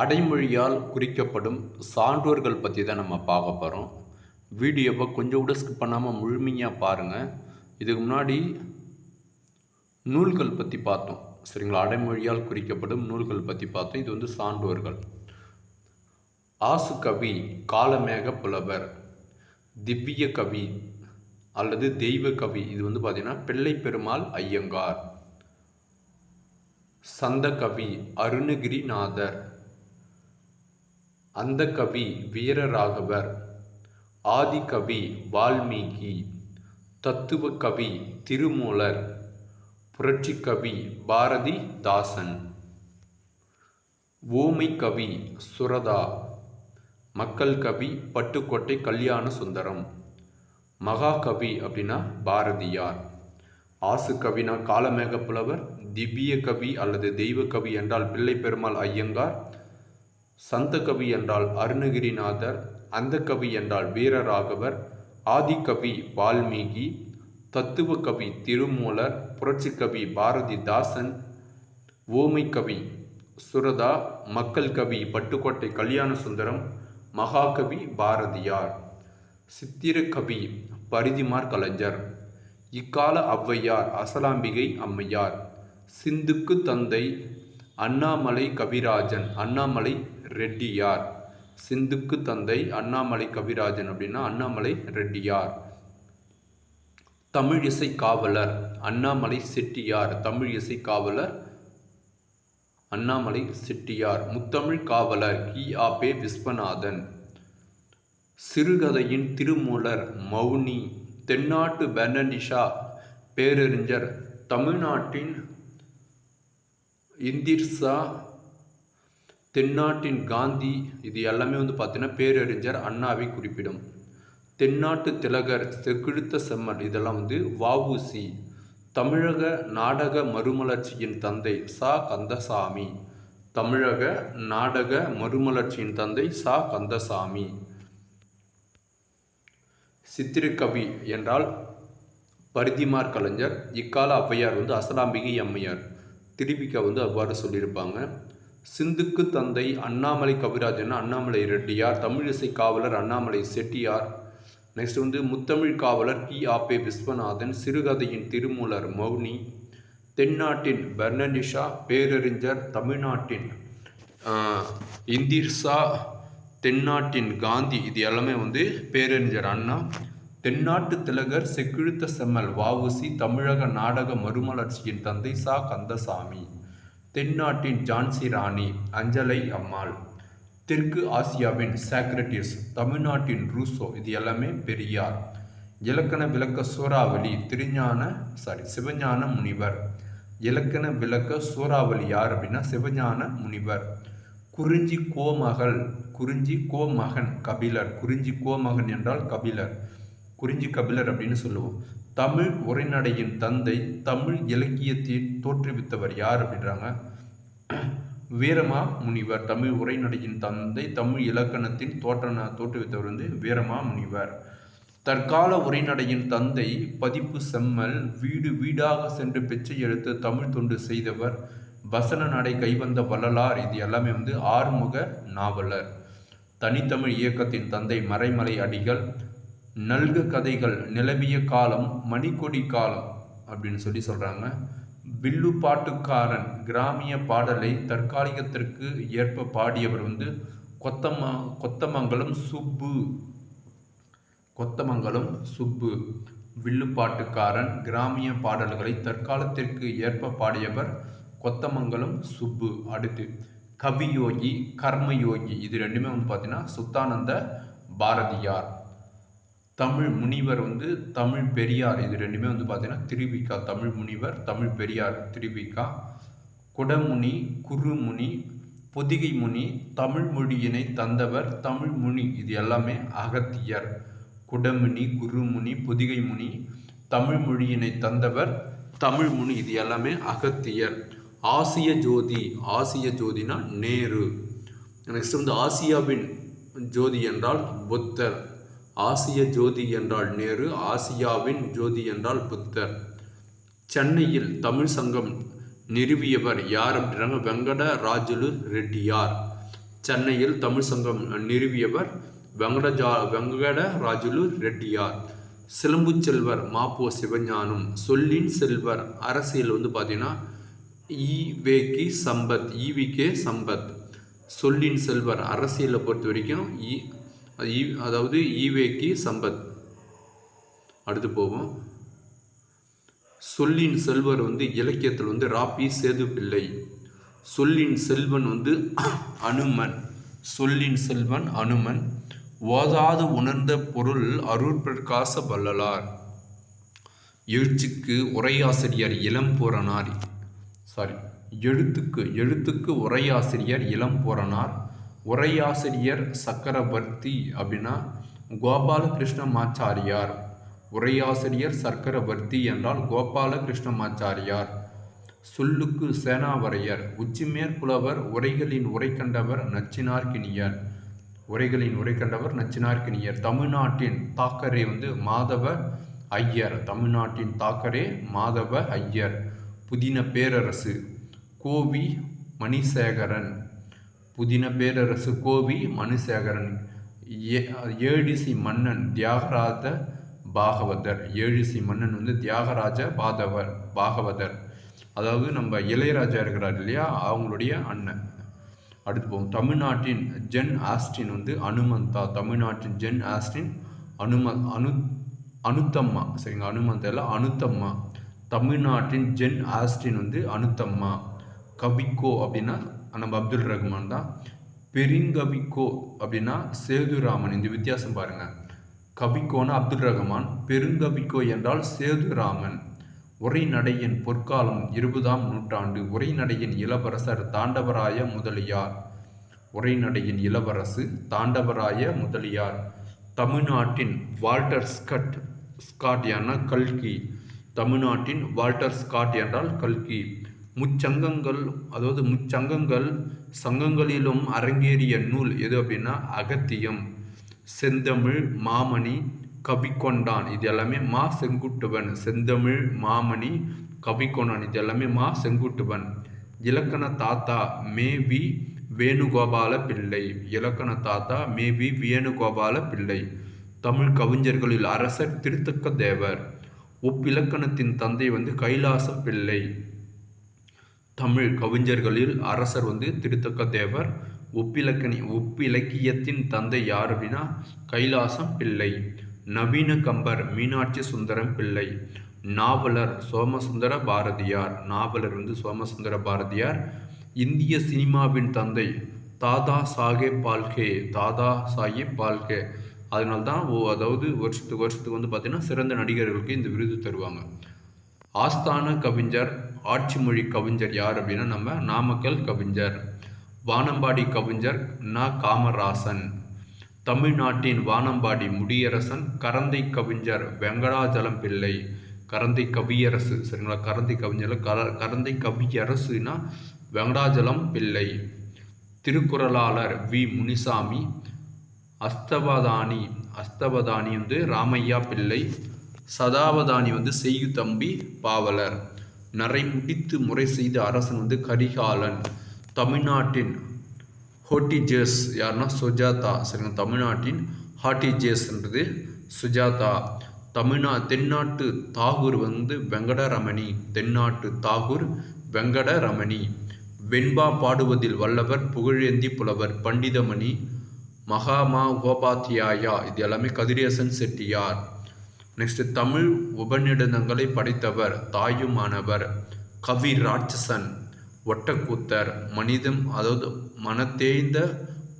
அடைமொழியால் குறிக்கப்படும் சான்றோர்கள் பற்றி தான் நம்ம பார்க்க போகிறோம் வீடியோவை கொஞ்சம் கூட ஸ்கிப் பண்ணாமல் முழுமையாக பாருங்கள் இதுக்கு முன்னாடி நூல்கள் பற்றி பார்த்தோம். சரிங்களா? அடைமொழியால் குறிக்கப்படும் நூல்கள் பற்றி பார்த்தோம். இது வந்து சான்றோர்கள். ஆசு கவி காலமேக புலவர் திவ்ய கவி அல்லது தெய்வ கவி. இது வந்து பார்த்தீங்கன்னா பிள்ளை பெருமாள் ஐயங்கார் சந்த கவி அருணகிரிநாதர். அந்த கவி வீரராகவர் ஆதிகவி வால்மீகி தத்துவ கவி திருமூலர் புரட்சி கவி பாரதி தாசன் ஓமை கவி சுரதா மக்கள் கவி பட்டுக்கோட்டை கல்யாண சுந்தரம் மகாகவி அப்படின்னா பாரதியார் ஆசு கவினா காலமேக புலவர் திவ்ய கவி அல்லது தெய்வ கவி என்றால் பிள்ளை பெருமாள் ஐயங்கார் சந்த கவி என்றால் அருணகிரிநாதர் அந்த கவி என்றால் வீரராகவர் ஆதிகவி வால்மீகி தத்துவ கவி திருமூலர் புரட்சிக்கவி கவி பாரதி ஓமை கவி சுரதா மக்கள் கவி பட்டுக்கோட்டை கல்யாண சுந்தரம் மகாகவி பாரதியார் சித்திரக்கவி பரிதிமார் கலைஞர் இக்கால ஔவையார் அசலாம்பிகை அம்மையார் சிந்துக்கு தந்தை அண்ணாமலை கவிராஜன் அண்ணாமலை ரெட்டியார். சிந்துக்கு தந்தை அண்ணாமலை கவிராஜன் அப்படின்னா அண்ணாமலை ரெட்டியார். தமிழ் இசை காவலர் அண்ணாமலை செட்டியார். தமிழ் இசை காவலர் அண்ணாமலை செட்டியார். முத்தமிழ் காவலர் கி. ஆ. பே. விஸ்வநாதன். சிறுகதையின் திருமூலர் மௌனி. தென்னாட்டு பெனனிஷா பேரறிஞர். தமிழ்நாட்டின் இந்திர்சா தென்னாட்டின் காந்தி இது எல்லாமே வந்து பார்த்தீங்கன்னா பேரறிஞர் அண்ணாவை குறிப்பிடும். தென்னாட்டு திலகர் செக்கிழுத்த செம்மல் இதெல்லாம் வந்து வஉசி. தமிழக நாடக மறுமலர்ச்சியின் தந்தை சா. கந்தசாமி. தமிழக நாடக மறுமலர்ச்சியின் தந்தை சா. கந்தசாமி. சித்திரக்கவி என்றால் பரிதிமார் கலைஞர். இக்கால ஔவையார் வந்து அசலாம்பிகை அம்மையார். திருப்பிக்க வந்து அவ்வாறு சொல்லியிருப்பாங்க. சிந்துக்கு தந்தை அண்ணாமலை கவிராஜன் அண்ணாமலை ரெட்டியார் தமிழிசை காவலர் அண்ணாமலை செட்டியார். நெக்ஸ்ட் வந்து முத்தமிழ் காவலர் பி. ஆபே விஸ்வநாதன் சிறுகதையின் திருமூலர் மௌனி தென்னாட்டின் பெர்னனிஷா பேரறிஞர் தமிழ்நாட்டின் இந்திர்சா தென்னாட்டின் காந்தி இது எல்லாமே வந்து பேரறிஞர் அண்ணா. தென்னாட்டு திலகர் செக்கிழுத்த செம்மல் வாவுசி தமிழக நாடக மறுமலர்ச்சியின் தந்தை சா. கந்தசாமி. தென்னாட்டின் ஜான்சி ராணி அஞ்சலை அம்மாள். தெற்கு ஆசியாவின் சாக்ரட்டிஸ் தமிழ்நாட்டின் ரூசோ இது எல்லாமே பெரியார். இலக்கண விளக்க சூறாவளி திருஞான சாரி சிவஞான முனிவர். இலக்கண விளக்க சூறாவளி யார் அப்படின்னா சிவஞான முனிவர். குறிஞ்சி கோமகள் குறிஞ்சி கோமகன் கபிலர். குறிஞ்சி கோமகன் என்றால் கபிலர். குறிஞ்சி கபிலர் அப்படின்னு சொல்லுவோம். தமிழ் உரைநடையின் தந்தை தமிழ் இலக்கியத்தை தோற்றுவித்தவர் யார் அப்படின்றாங்க? வீரமா முனிவர். தமிழ் உரைநடையின் தந்தை தமிழ் இலக்கணத்தின் தோற்றன தோற்றுவித்தவர் வந்து வீரமா முனிவர். தற்கால உரைநடையின் தந்தை பதிப்பு செம்மல் வீடு வீடாக சென்று பிச்சை எடுத்து தமிழ் தொண்டு செய்தவர் வசன நடை கைவந்த வள்ளலார். இது எல்லாமே வந்து ஆறுமுக நாவலர். தனித்தமிழ் இயக்கத்தின் தந்தை மறைமலை அடிகள். நல்க கதைகள் நிலவிய காலம் மணிக்கொடி காலம் அப்படின்னு சொல்லி சொல்கிறாங்க வில்லு பாட்டுக்காரன் கிராமிய பாடலை தற்காலிகத்திற்கு ஏற்ப பாடியவர் வந்து கொத்தமா கொத்தமங்கலம் சுப்பு. கொத்தமங்கலம் சுப்பு. வில்லுப்பாட்டுக்காரன் கிராமிய பாடல்களை தற்காலத்திற்கு ஏற்ப பாடியவர் கொத்தமங்கலம் சுப்பு. அடுத்து கவியோகி கர்மயோகி இது ரெண்டுமே வந்து பார்த்தீங்கன்னா சுத்தானந்த பாரதியார். தமிழ் முனிவர் வந்து தமிழ் பெரியார். இது ரெண்டுமே வந்து பார்த்தீங்கன்னா திருவிக்கா தமிழ் முனிவர் தமிழ் பெரியார் திருவிக்கா. குடமுனி குருமுனி பொதிகை முனி தமிழ் மொழியினை தந்தவர் தமிழ் முனி. இது எல்லாமே அகத்தியர். குடமுனி குருமுனி பொதிகை முனி தமிழ் மொழியினை தந்தவர் தமிழ் முனி. இது எல்லாமே அகத்தியர். ஆசிய ஜோதி. ஆசிய ஜோதினா நேரு. நெக்ஸ்ட் வந்து ஆசியாவின் ஜோதி என்றால் புத்தர். ஆசிய ஜோதி என்றால் நேரு ஆசியாவின் ஜோதி என்றால் புத்தர். சென்னையில் தமிழ் சங்கம் நிறுவியவர் யார் அப்படின்னா வெங்கட ராஜுலு ரெட்டியார். சென்னையில் தமிழ் சங்கம் நிறுவியவர் வெங்கடஜா ராஜுலு ரெட்டியார். சிலம்பு செல்வர் மாப்போ சிவஞானம் சொல்லின் செல்வர் அரசியல் வந்து பார்த்தீங்கன்னா ஈவேகி சம்பத் ஈவிகே சம்பத். சொல்லின் செல்வர் அரசியலை பொறுத்த வரைக்கும் இ ஈ- அதாவது ஈவேக்கி சம்பத். அடுத்து போவோம். சொல்லின் செல்வர் வந்து இலக்கியத்தில் வந்து ராப்பி சேது பிள்ளை. சொல்லின் செல்வன் வந்து அனுமன். சொல்லின் செல்வன் அனுமன். ஓதாது உணர்ந்த பொருள் அருட்பிரகாச வல்லலார் எழுச்சிக்கு உரையாசிரியர் இளம்பூரணார் சாரி எழுத்துக்கு எழுத்துக்கு உரையாசிரியர் இளம்பூரணார் உரையாசிரியர் சக்கரவர்த்தி அப்படின்னா கோபாலகிருஷ்ணமாச்சாரியார். உரையாசிரியர் சக்கரவர்த்தி என்றால் கோபாலகிருஷ்ணமாச்சாரியார். சொல்லுக்கு சேனாவரையர் உச்சிமேற் புலவர் உரைகளின் உரை கண்டவர் நச்சினார்கினியர் உரைகளின் உரை கண்டவர் நச்சினார்கினியர் தமிழ்நாட்டின் தாக்கரே வந்து மாதவ ஐயர். தமிழ்நாட்டின் தாக்கரே மாதவ ஐயர். புதின பேரரசு. கோவி மணிசேகரன். புதின பேரரசு கோவி மணிசேகரன் ஏ- ஏழிசி மன்னன் தியாகராஜ பாகவதர். ஏழிசி மன்னன் வந்து தியாகராஜ பாதவர் பாகவதர். அதாவது நம்ம இளையராஜா இருக்கிறார் இல்லையா? அவங்களுடைய அண்ணன். அடுத்து போவோம். தமிழ்நாட்டின் ஜென் ஆஸ்டின் வந்து அனுமந்தா. தமிழ்நாட்டின் ஜென் ஆஸ்டின் அனும அனு அனுத்தம்மா. சரிங்க அனுமந்தா இல்லை அனுத்தம்மா. தமிழ்நாட்டின் ஜென் ஆஸ்டின் வந்து அனுத்தம்மா. கவிக்கோ அப்படின்னா நம்ம அப்துல் ரஹ்மான் தான். பெருங்கவிக்கோ அப்படின்னா சேதுராமன். இந்த வித்தியாசம் பாருங்கள் கவிக்கோனா அப்துல் ரஹ்மான் பெருங்கவிக்கோ என்றால் சேதுராமன். உரைநடையின் பொற்காலம் இருபதாம் நூற்றாண்டு. உரைநடையின் இளவரசர் தாண்டவராய முதலியார். உரைநடையின் இளவரசு தாண்டவராய முதலியார். தமிழ்நாட்டின் வால்டர் ஸ்கட் ஸ்காட் என கல்கி. தமிழ்நாட்டின் வால்டர் ஸ்காட் என்றால் கல்கி. முச்சங்கங்கள் அதாவது முச்சங்கங்கள் சங்கங்களிலும் அரங்கேறிய நூல் எது அப்படின்னா அகத்தியம் செந்தமிழ் மாமணி கவிக்கொண்டான். இது எல்லாமே மா செங்குட்டுவன். செந்தமிழ் மாமணி கவிக்கொண்டான். இது எல்லாமே மா செங்குட்டுவன். இலக்கண தாத்தா மே வி வேணுகோபால பிள்ளை. இலக்கண தாத்தா மே வி வேணுகோபால பிள்ளை. தமிழ் கவிஞர்களில் அரசர் திருத்தக்க தேவர். ஒப்பிலக்கணத்தின் தந்தை வந்து கைலாச பிள்ளை. தமிழ் கவிஞர்களில் அரசர் வந்து திருத்தக்க தேவர் ஒப்பிலக்கணி ஒப்பிலக்கியத்தின் தந்தை யார் அப்படின்னா கைலாசம் பிள்ளை நவீன கம்பர் மீனாட்சி சுந்தரம் பிள்ளை நாவலர் சோமசுந்தர பாரதியார் நாவலர் வந்து சோமசுந்தர பாரதியார் இந்திய சினிமாவின் தந்தை தாதா சாஹேப் பால்கே தாதா சாஹேப் பால்கே. அதனால தான் ஓ அதாவது வருஷத்துக்கு வருஷத்துக்கு வந்து பார்த்திங்கன்னா சிறந்த நடிகர்களுக்கு இந்த விருது தருவாங்க. ஆஸ்தான கவிஞர் ஆட்சி மொழி கவிஞர் யார் அப்படின்னா நம்ம நாமக்கல் கவிஞர் வானம்பாடி கவிஞர் ந. காமராசன் தமிழ்நாட்டின் வானம்பாடி முடியரசன் கரந்தை கவிஞர் வெங்கடாஜலம் பிள்ளை கரந்தை கவியரசு சரிங்களா? கரந்தை கவிஞர் கர கரந்தை கவியரசுனா வெங்கடாஜலம் பிள்ளை திருக்குறளாளர் வி. முனிசாமி அஸ்தவதானி அஸ்தவதானி வந்து ராமையா பிள்ளை சதாவதானி வந்து செய்யு தம்பி பாவலர். நரை முடித்து முறை செய்த அரசன் வந்து கரிகாலன் தமிழ்நாட்டின் ஹோட்டிஜேஸ் யாருன்னா சுஜாதா. சரிங்க தமிழ்நாட்டின் ஹாட்டிஜேஸ்ன்றது சுஜாதா. தமிழ்நா தென்னாட்டு தாகூர் வந்து வெங்கடரமணி தென்னாட்டு தாகூர் வெங்கடரமணி. வெண்பா பாடுவதில் வல்லவர் புகழேந்தி புலவர் பண்டிதமணி மகாமா கோபாத்தியாயா இது எல்லாமே கதிரேசன் செட்டியார். நெக்ஸ்ட் தமிழ் உபநிடதங்களை படைத்தவர் தாயுமானவர் கவி ராட்சசன் ஒட்டக்கூத்தர் மனிதம் அதாவது மனத்தேய்ந்த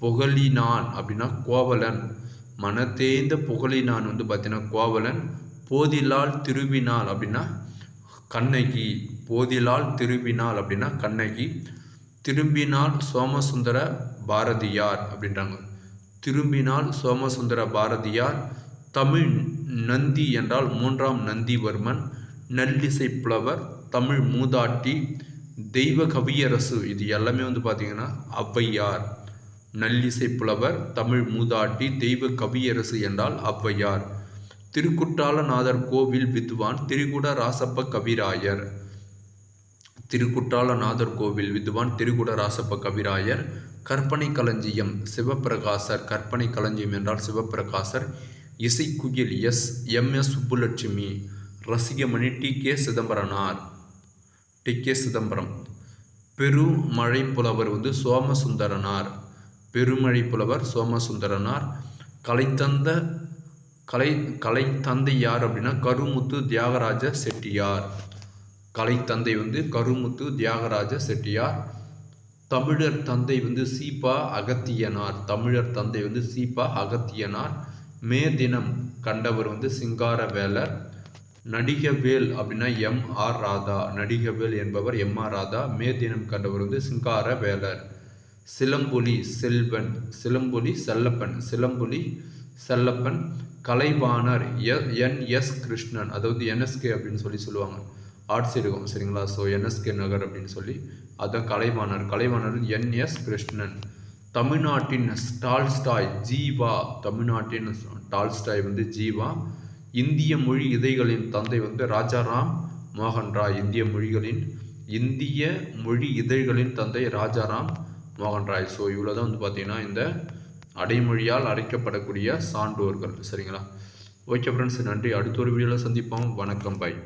புகழினான் அப்படின்னா கோவலன். மனத்தேய்ந்த புகழினான் வந்து பார்த்தீங்கன்னா கோவலன். போதிலால் திருவினாள் அப்படின்னா கண்ணகி. போதிலால் திருவினாள் அப்படின்னா கண்ணகி. திரும்பினால் சோமசுந்தர பாரதியார் அப்படின்றாங்க. திரும்பினால் சோமசுந்தர பாரதியார் தமிழ் நந்தி என்றால் மூன்றாம் நந்திவர்மன் நல்லிசை புலவர் தமிழ் மூதாட்டி தெய்வ கவியரசு. இது எல்லாமே வந்து பார்த்தீங்கன்னா ஔவையார். நல்லிசை புலவர் தமிழ் மூதாட்டி தெய்வ கவியரசு என்றால் ஔவையார். திருக்குற்றாலநாதர் கோவில் வித்வான் திரிகுட ராசப்ப கவிராயர். திருக்குற்றாலநாதர் கோவில் வித்வான் திரிகுட ராசப்ப கவிராயர். கற்பனை களஞ்சியம் சிவப்பிரகாசர். கற்பனை களஞ்சியம் என்றால் Sivaprakasar. இசைக்குயில் S. M. S. Subbulakshmi Rasikamani T. K. Chidambaranar. T. K. Chidambaram. பெருமழை புலவர் வந்து சோமசுந்தரனார். பெருமழை புலவர் சோமசுந்தரனார். கலைத்தந்த கலை கலை தந்தை யார் அப்படின்னா கருமுத்து தியாகராஜ செட்டியார். கலைத்தந்தை வந்து கருமுத்து தியாகராஜ செட்டியார். தமிழர் தந்தை வந்து சீபா அகத்தியனார். தமிழர் தந்தை வந்து சீபா அகத்தியனார். மே தினம் கண்டவர் வந்து சிங்காரவேலர் நடிகவேல் அப்படின்னா எம் ஆர் ராதா நடிகவேல் என்பவர் எம் ஆர் ராதா. மே தினம் கண்டவர் வந்து சிங்கார வேலர் சிலம்புலி செல்வன் சிலம்புலி செல்லப்பன் சிலம்புலி செல்லப்பன் கலைவாணர் என் எஸ் கிருஷ்ணன் அதாவது என்எஸ்கே அப்படின்னு சொல்லி சொல்லுவாங்க. ஆர்ட்ஸ் இருக்கும் சரிங்களா? ஸோ என்எஸ்கே நகர் அப்படின்னு சொல்லி அதுதான் கலைவாணர். கலைவாணர் என்எஸ் கிருஷ்ணன். தமிழ்நாட்டின் டால்ஸ்டாய் ஜீவா தமிழ்நாட்டின் டால்ஸ்டாய் வந்து ஜீவா. இந்திய மொழி இதைகளின் தந்தை வந்து ராஜாராம் மோகன் ராய் இந்திய மொழிகளின் இந்திய மொழி இதழ்களின் தந்தை ராஜாராம் மோகன் ராய் ஸோ இவ்வளோ தான் வந்து பார்த்தீங்கன்னா இந்த அடைமொழியால் அழைக்கப்படக்கூடிய சான்றோர்கள். சரிங்களா? ஓகே ஃப்ரெண்ட்ஸ் நன்றி. அடுத்த ஒரு வீடியோவில் சந்திப்போம். வணக்கம். பாய்